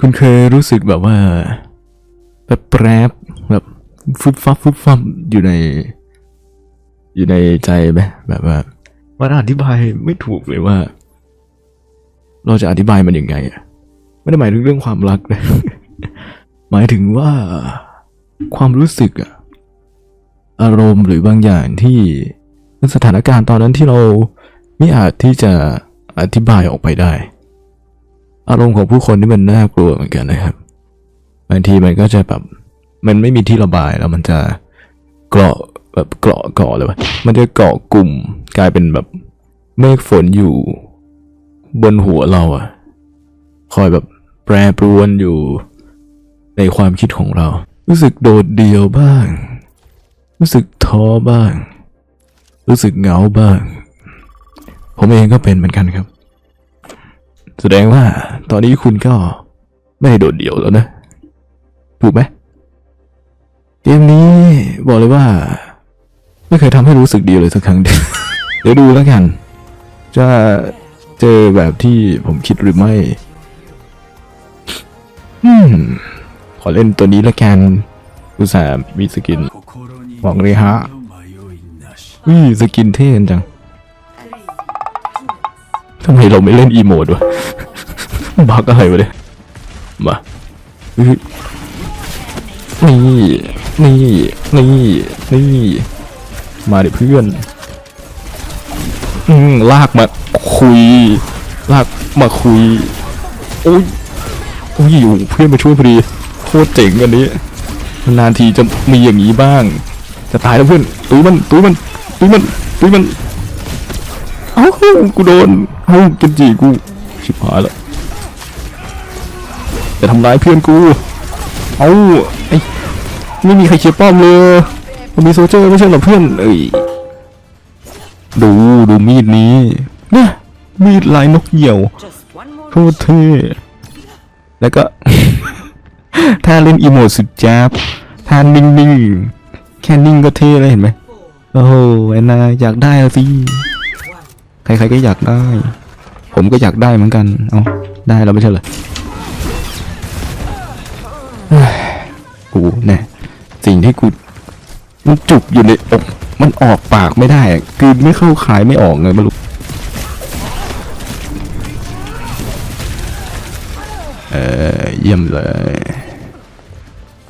คุณเคยรู้สึกแบบว่า แบบแปรบแบบฟุบฟับฟุบฟับอยู่ใน อยู่ในใจไหมแบบว่ามันอธิบายไม่ถูกเลยว่า เราจะอธิบายมันยังไงอะไม่ได้หมายถึงเรื่องความรักนะหมายถึงว่าความรู้สึกอะอารมณ์หรือบางอย่างที่สถานการณ์ตอนนั้นที่เราไม่อาจที่จะอธิบายออกไปได้ อารมณ์ของผู้คนนี่มันน่ากลัวเหมือนกันนะครับ บางทีมันก็จะแบบมันไม่มีที่ระบายแล้วมันจะเกาะแบบเกาะเกาะเลยวะมันจะเกาะกลุ่มกลายเป็นแบบเมฆฝนอยู่ บนหัวเราอะคอยแบบแปรปรวนอยู่ในความคิดของเรา รู้สึกโดดเดี่ยวบ้าง รู้สึกท้อบ้าง รู้สึกเหงาบ้าง ผมเองก็เป็นเหมือนกันครับ แสดงว่า ตอนนี้คุณก็ไม่ได้โดดเดี่ยวแล้วนะ ถูกไหมเกมนี้บอกเลยว่า ไม่เคยทำให้รู้สึกดีเลยสักครั้งเดียวเดี๋ยวดูแล้วกัน จะเจอแบบที่ผมคิดหรือไม่อืมขอเล่นตัวนี้แล้วกันอุตส่าห์มีสกินบอกเลยฮะอุ้ยสกินเท่จังทำไมเราไม่เล่นอีโมดวะ บักอะไรวะเนี่ยมาอุ๊ยนี่ นี่ นี่ นี่ มาดิเพื่อนอืมลากมาคุย ลากมาคุย โอ้ย โอ้ยอยู่เพื่อนมาช่วยพอดี โคตรเจ๋งอันนี้ นานทีจะมีอย่างนี้บ้าง จะตายแล้วเพื่อน ตุ้ยมัน ตุ้ยมัน ตุ้ยมัน ตุ้ยมัน เอ้า กูโดน เอ้าเกินจีกู ชิบหายแล้ว จะทำร้ายเพื่อนกู เอาไอ้ไม่มีใครเคลียร์ป้อมเลยมันมีโซเจอร์ไม่ใช่หรอเพื่อนเอ้ยดูดูมีดนี้เนี่ยมีดลายนกเหยี่ยวโคตรเท่แล้วก็ถ้าเล่นอีโมดสุดจ้าบถ้านิ่งๆแค่นิ่งก็เท่เลยเห็นไหมโอ้โหแอนนาอยากได้อะสิใครๆก็อยากได้ ผมก็อยากได้เหมือนกัน เอาได้แล้วไม่ใช่เหรอ กูเนี่ยสิ่งที่กูมันจุกอยู่ในอกมันออกปากไม่ได้คือไม่เข้าขายไม่ออกเลยไม่รู้เออเยี่ยมเลย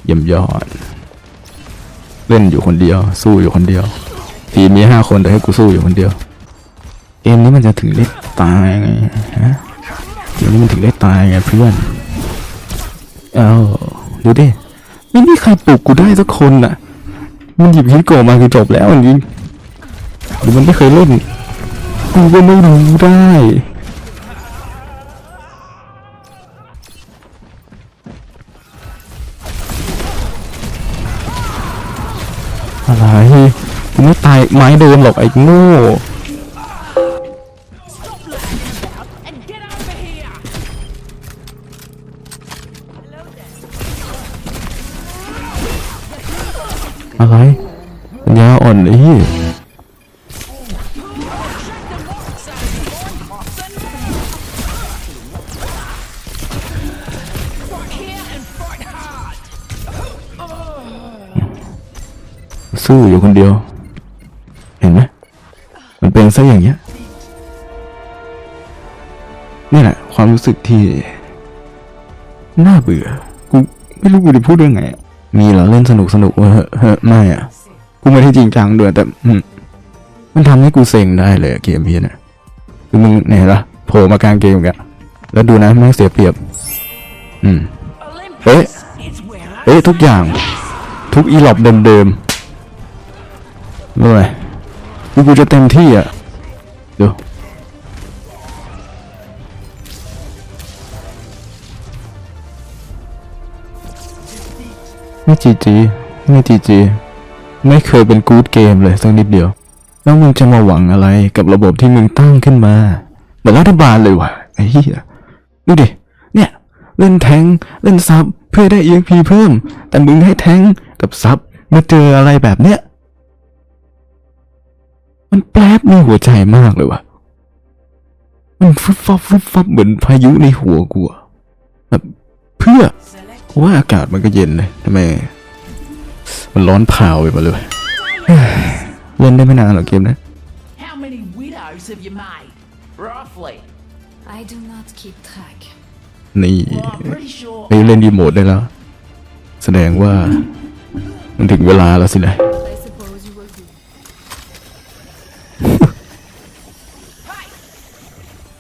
เยี่ยมยอด เล่นอยู่คนเดียว สู้อยู่คนเดียว ทีมมีห้าคนแต่ให้กูสู้อยู่คนเดียวเกมนี้มันจะถึงได้ตายไงฮะเกมนี้มันถึงได้ตายไงเพื่อน เอาดูดิ ไม่มีใครปลุกกูได้สักคนน่ะ มันหยิบฮิตโกมาคือจบแล้วจริงหรือมันไม่เคยเล่น กูก็ไม่รู้ได้อะไรกูไม่ตายไม้โดนหรอกไอ้โง่ อะไรปัญญาอ่อนไอ้เหี้ยสู้อยู่คนเดียว เห็นไหมมันเป็นซะอย่างเงี้ยนี่แหละ ความรู้สึกที่ น่าเบื่อ กูไม่รู้กูจะพูดยังไง มีเหรอเล่นสนุกสนุกเว้ยเฮ้ยเฮ้ไม่อะกูไม่ได้จริงจังด้วยแต่อืมันทำให้กูเซ็งได้เลยเกมพี่เนี่ยคือมึงเนี่ยเห็นปะโผล่มากลางเกมกันแล้วดูนะแม่งเสียเปรียบ อืมเอ๊ะเอ๊ะทุกอย่าง ทุกอีหลอบเดิมๆรู้ไหมกูกูจะเต็มที่อะเดี๋ ไม่จีจีไม่จีจีไม่เคยเป็นกู๊ดเกมเลยสักนิดเดียว แล้วมึงจะมาหวังอะไรกับระบบที่มึงตั้งขึ้นมาเหมือนรัฐบาลเลยวะไอ้เหี้ยดูดิเนี่ยเล่นแทงเล่นซับเพื่อได้ EXP เพิ่ม แต่มึงให้แทงกับซับมาเจออะไรแบบเนี้ยมันแปลบในหัวใจมากเลยวะมันฟึบฟับฟึบฟับเหมือนพายุในหัวกูแบบเพื่อ ว่าอากาศมันก็เย็นเลยทำไม มันร้อนเผาไปหมดเลย เล่นได้ไม่นานหรอกเกมนะ How many widows have you made? Roughly. I do not keep track. นี่ Well, I'm pretty sure ไอ้เล่นดีโมดได้แล้ว แสดงว่า มันถึงเวลาแล้วสินะ I suppose you will do.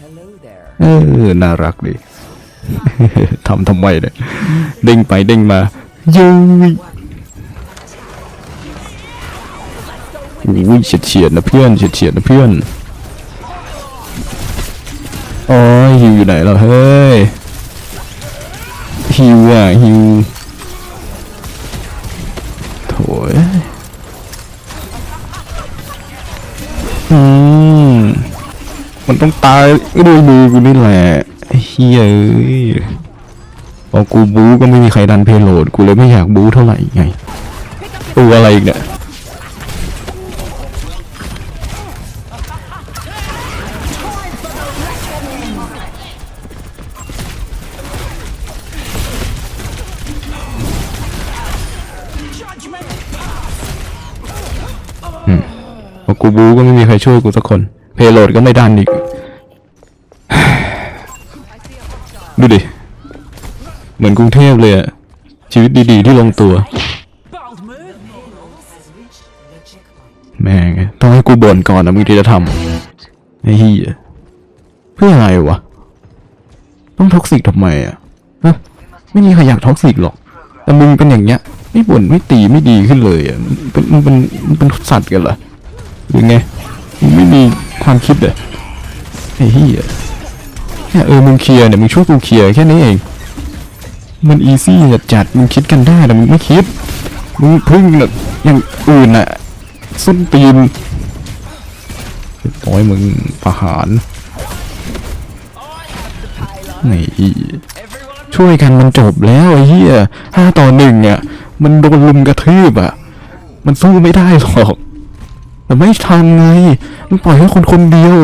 Hello there. เออน่ารักดี ทำทำไมเนี่ยเด้งไปเด้งมายุยอุ้ยเฉียดเฉียดๆนะเพื่อนเฉียดเฉียดๆนะเพื่อนโอ้ยฮิวอยู่ไหนแล้วเฮ้ยฮิวอะฮิวโถยอืมมันต้องตายด้วยมือกูนี่แหละไอ้ เฮียเอ้ยพอกูบู๊ก็ไม่มีใครดันเพลโลดกูเลยไม่อยากบู๊เท่าไหร่ไง ตัวอะไรอีกเนี่ยพอกูบูก็ไม่มีใครช่วยกูสักคน เพลโลดก็ไม่ดันอีก ดูดิ เหมือนกรุงเทพเลยอะชีวิตดีๆที่ลงตัว แม่งต้องให้กูบ่นก่อนนะมึงที่จะทำไอ้เหี้ยเพื่ออะไรวะ ต้องท็อกซิกทำไมอะฮะไม่มีใครอยากท็อกซิกหรอก แต่มึงเป็นอย่างเงี้ย ไม่บ่นไม่ตีไม่ดีขึ้นเลยอะมึงเป็นมึงเป็นมึงเป็นสัตว์กันเหรอหรือไงมึงไม่มีความคิดเลยไอ้เหี้ย แค่เออมึงเคลียร์เนี่ยมึงช่วยกูเคลียร์แค่นี้เอง มันอีซี่จัดๆมึงคิดกันได้แต่มึงไม่คิด มึงพึ่งแบบอย่างอื่นน่ะส้นตีนโอ้ยมึงประหารนี่ช่วยกันมันจบแล้วไอ้เหี้ยห้าต่อหนึ่งอะ มันโดนลุมกระทืบอะ มันสู้ไม่ได้หรอกแต่ไม่ทันไงมันปล่อยให้คนคนเดียว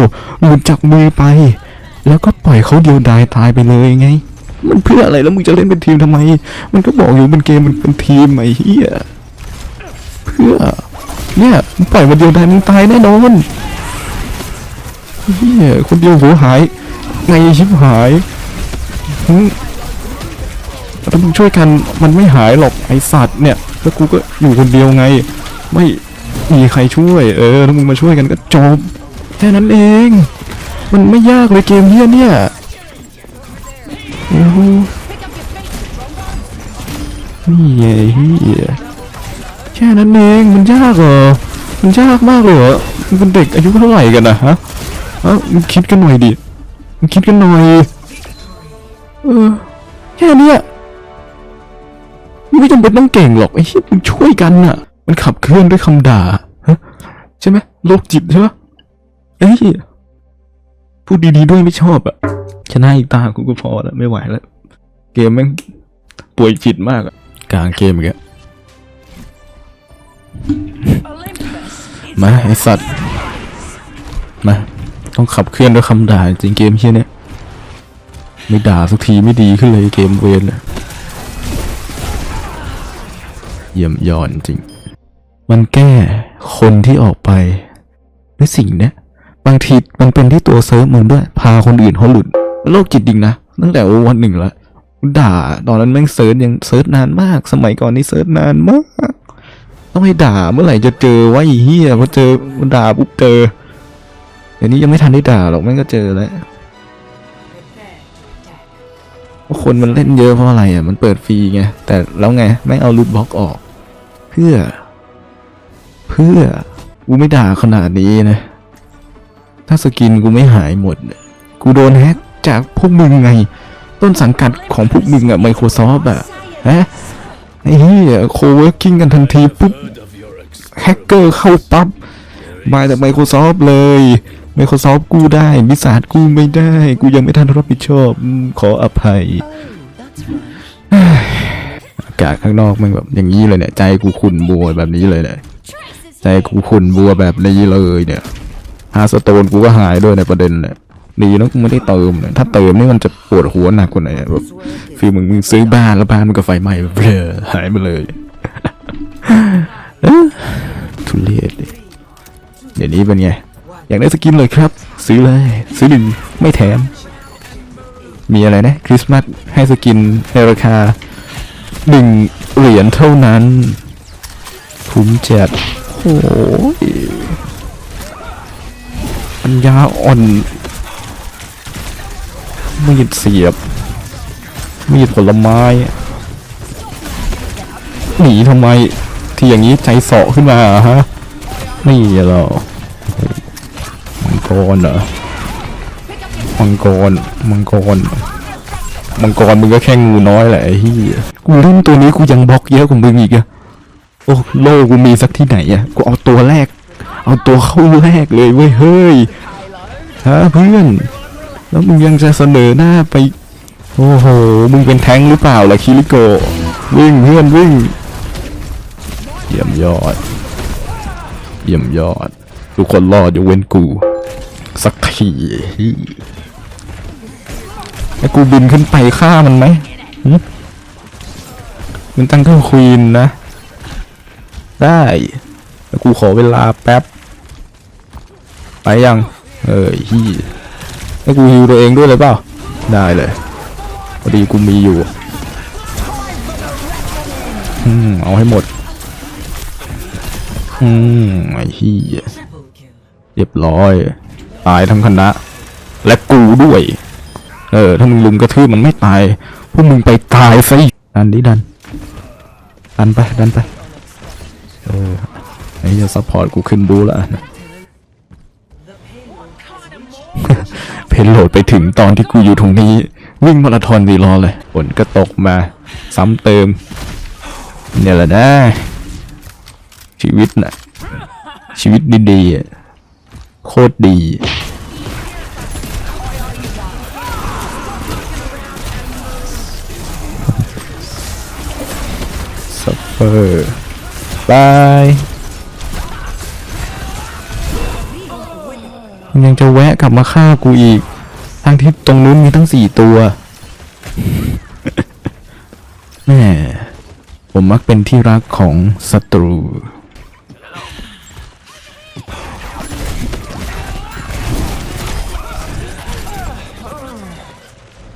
หลุดจากมือไป แล้วก็ปล่อยเขาเดียวดายตายไปเลยไง มันเพื่ออะไรแล้วมึงจะเล่นเป็นทีมทำไม มันก็บอกอยู่เป็นเกมมันเป็นทีมไอ้เหี้ยเพื่อ เนี่ยมึงปล่อยมันเดียวดายมึงตายแน่นอนเฮียคนเดียวหัวหาย ไงชิบหายถ้ามึงช่วยกันมันไม่หายหรอกไอสัตว์เนี่ยแล้วกูก็อยู่คนเดียวไง ไม่มีใครช่วย เออถ้ามึงมาช่วยกันก็จบแค่นั้นเอง มันไม่ยากเลยเกมเฮียเนี่ยโอ้โหนี่ไงเฮียแค่นั้นเองมันยากเหรอมันยากมากเลยเหรอมันเป็นเด็กอายุเท่าไหร่กันนะฮะฮะมึงคิดกันหน่อยดิมึงคิดกันหน่อยเออแค่เนี้ยมึงไม่จำเป็นต้องเก่งหรอกไอ้เหี้ยมึงช่วยกันน่ะ มันขับเคลื่อนด้วยคำด่าฮะใช่ไหมโรคจิตใช่ปะเอ้ย พูดดีๆด้วยไม่ชอบอะชนะอีกตากูก็พอแล้วไม่ไหวแล้ว เกมแม่งป่วยจิตมากอะกลางเกมอีกอะ Olympus is มาไอสัตว์มาต้องขับเคลื่อนด้วยคำด่าจริงเกมเฮียเนี่ยไม่ด่าสักทีไม่ดีขึ้นเลยเกมเวนเลยเยี่ยมยอนจริง มันแก้คนที่ออกไปด้วยสิ่งเนี้ย บางทีมันเป็นที่ตัวเซิร์ฟมึงด้วย พาคนอื่นเขาหลุดโลกจิตจริงนะ ตั้งแต่วันหนึ่งละด่า ตอนนั้นแม่งเซิร์ชยังเซิร์ชนานมาก สมัยก่อนนี่เซิร์ชนานมาก ต้องให้ด่าเมื่อไหร่จะเจอวะไอ้เหี้ยพอเจอด่าปุ๊บเจอเดี๋ยวนี้ยังไม่ทันได้ด่าหรอกแม่งก็เจอแล้วคนมันเล่นเยอะเพราะอะไรอะมันเปิดฟรีไงแต่แล้วไงแม่งเอารูทบล็อกออก เพื่อ เพื่อกูไม่ด่าขนาดนี้นะ ถ้าสกินกูไม่หายหมด กูโดนแฮกจากพวกมึงไง ต้นสังกัดของพวกมึงอะ Microsoft อะฮะไอ้เหี้ยโคเวิร์กิ้งกันทันทีปุ๊บแฮกเกอร์เข้าปั๊บมาจาก Microsoft เลย Microsoft กู้ได้วิสาดกู้ไม่ได้ กูยังไม่ทันรับผิดชอบ ขออภัย อากาศข้างนอกมันแบบอย่างนี้เลยเนี่ย ใจกูขุ่นบัวแบบนี้เลยเนี่ย ใจกูขุ่นบัวแบบนี้เลยเนี่ย ฮาสโตนกูก็หายด้วยในประเด็นเนี่ยดีนะกูไม่ได้เติมเนะถ้าเติมนี่มันจะปวดหัวหนักกว่าไหนแบบฟีลมึงมึงซื้อบ้านแล้วบ้านมันก็ไฟไหม้เบลอหายไปเลยทุเรศดิเดี๋ยวนี้เป็นไง อยากได้สกินเลยครับ ซื้อเลย ซื้อดิไม่แถม มีอะไรนะ คริสต์มาสให้สกินในราคาหนึ่งเหรียญเท่านั้นคุ้มจัดโอ้ย ปัญญาอ่อนมีดเสียบ มีดผลไม้ หนีทำไม ที่อย่างนี้ใจเสาะขึ้นมาฮะ นี่เหรามังกรเหรอ มังกร มังกร มังกรมึงก็แค่งูน้อยแหละไอ้เหี้ยกูเล่นตัวนี้กูยังบล็อกเยอะกว่ามึงอีกอะโอ้โลกูมีสักที่ไหนอะกูเอาตัวแรก เอาตัวเข้าแรกเลยเว้ยเฮ้ยฮะเพื่อน แล้วมึงยังจะเสนอหน้าไป โอ้โห มึงเป็นแท้งหรือเปล่าล่ะคิริโก วิ่งเพื่อนวิ่ง เยี่ยมยอด เยี่ยมยอด ทุกคนรอดยกเว้นกู สักทีไอ้กูบินขึ้นไปฆ่ามันไหมมันตั้งเท่าควีนนะ ได้แต่กูขอเวลาแป๊บ ไปยัง เออฮียให้กูฮิวตัวเองด้วยเลยเปล่า ได้เลยพอดีกูมีอยู่ อืม เอาให้หมด อืม ไอ้ฮียเรียบร้อย ตายทั้งคณะ และกูด้วย เออ ถ้ามึงลุมกระทืบมันไม่ตาย พวกมึงไปตายซะดันดิดัน ดันไป ดันไป เออไอ้จะซัพพอร์ตกูขึ้นดูแล้วนะ เพนโหลดไปถึงตอนที่กูอยู่ตรงนี้ วิ่งมาราธอนดีรอเลยฝนก็ตกมา ซ้ำเติม เนี่ยแหละนะ ชีวิตน่ะ ชีวิตดีๆโคตรดีซัฟเฟอร์บาย มันยังจะแวะกลับมาฆ่ากูอีก ทั้งที่ตรงนู้นมีทั้งสี่ตัวแม่ผมมักเป็นที่รักของศัตรู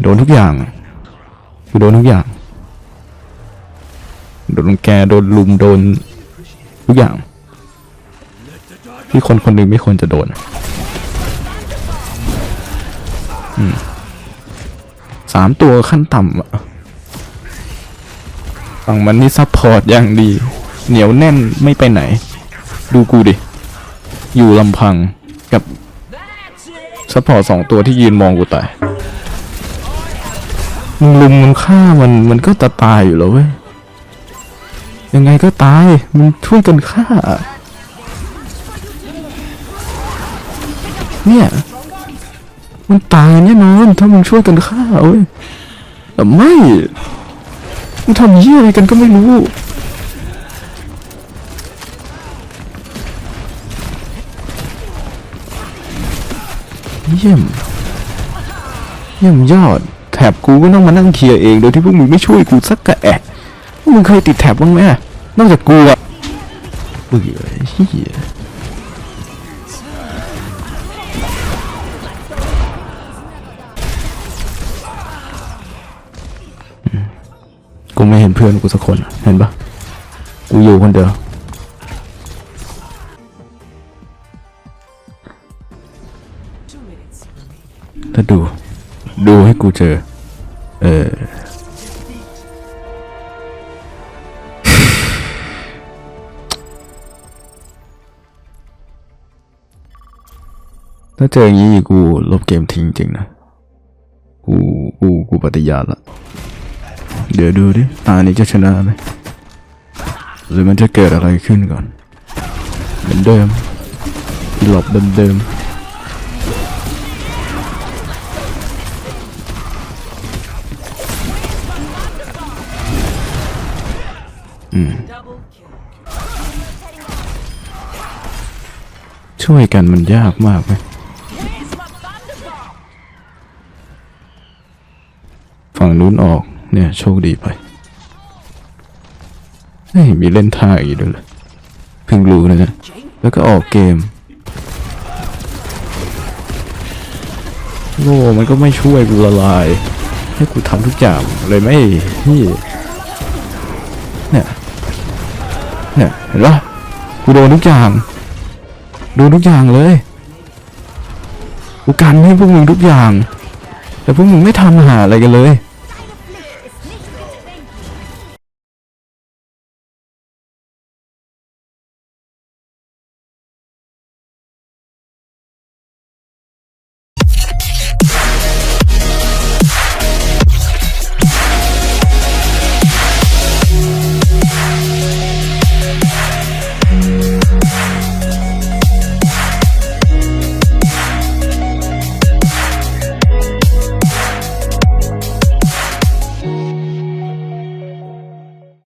โดนทุกอย่างกูโดนทุกอย่าง โดนแกโดนลุมโดนทุกอย่าง ที่คนคนหนึ่งไม่ควรจะโดน สามตัวขั้นต่ำอะฝั่งมันนี่ซัพพอร์ตอย่างดี เหนียวแน่นไม่ไปไหน ดูกูดิ อยู่ลำพังกับซัพพอร์ตสองตัวที่ยืนมองกูตายมึงลุมมันฆ่ามันมันก็จะตายอยู่แล้วเว้ย ยังไงก็ตายมึงช่วยกันฆ่า เนี่ย มันตายแน่นอนถ้ามึงช่วยกันฆ่าเว้ยแต่ไม่มึงทำเยี่ยอะไรกันก็ไม่รู้เยี่ยมเยี่ยมยอด แถบกูก็ต้องมานั่งเคลียร์เองโดยที่พวกมึงไม่ช่วยกูสักกระแอะพวกมึงเคยติดแถบบ้างไหมนอกจากกูอะเบื่อเฮีย กูไม่เห็นเพื่อนกูสักคนเห็นปะกูอยู่คนเดียวถ้าดู ดูให้กูเจอ เออถ้าเจออย่างนี้กูลบเกมทิ้งจริงนะ กู กู กูปฏิญาณละ เดี๋ยวดูดิตานี้จะชนะไหมหรือมันจะเกิดอะไรขึ้นก่อน เหมือนเดิมหลบเดิมๆช่วยกันมันยากมากไหมฝั่งนู้นออก เนี่ยโชคดีไปเฮ้ยมีเล่นท่าอีกด้วยเหรอเพิ่งรู้นะเนี่ยแล้วก็ออกเกมโง่มันก็ไม่ช่วยกูละลาย ให้กูทำทุกอย่างเลยไหม่พี่เนี่ยเนี่ยเห็นปะกูโดนทุกอย่างโดนทุกอย่างเลยกูกันให้พวกมึงทุกอย่าง แต่พวกมึงไม่ทำหาอะไรกันเลย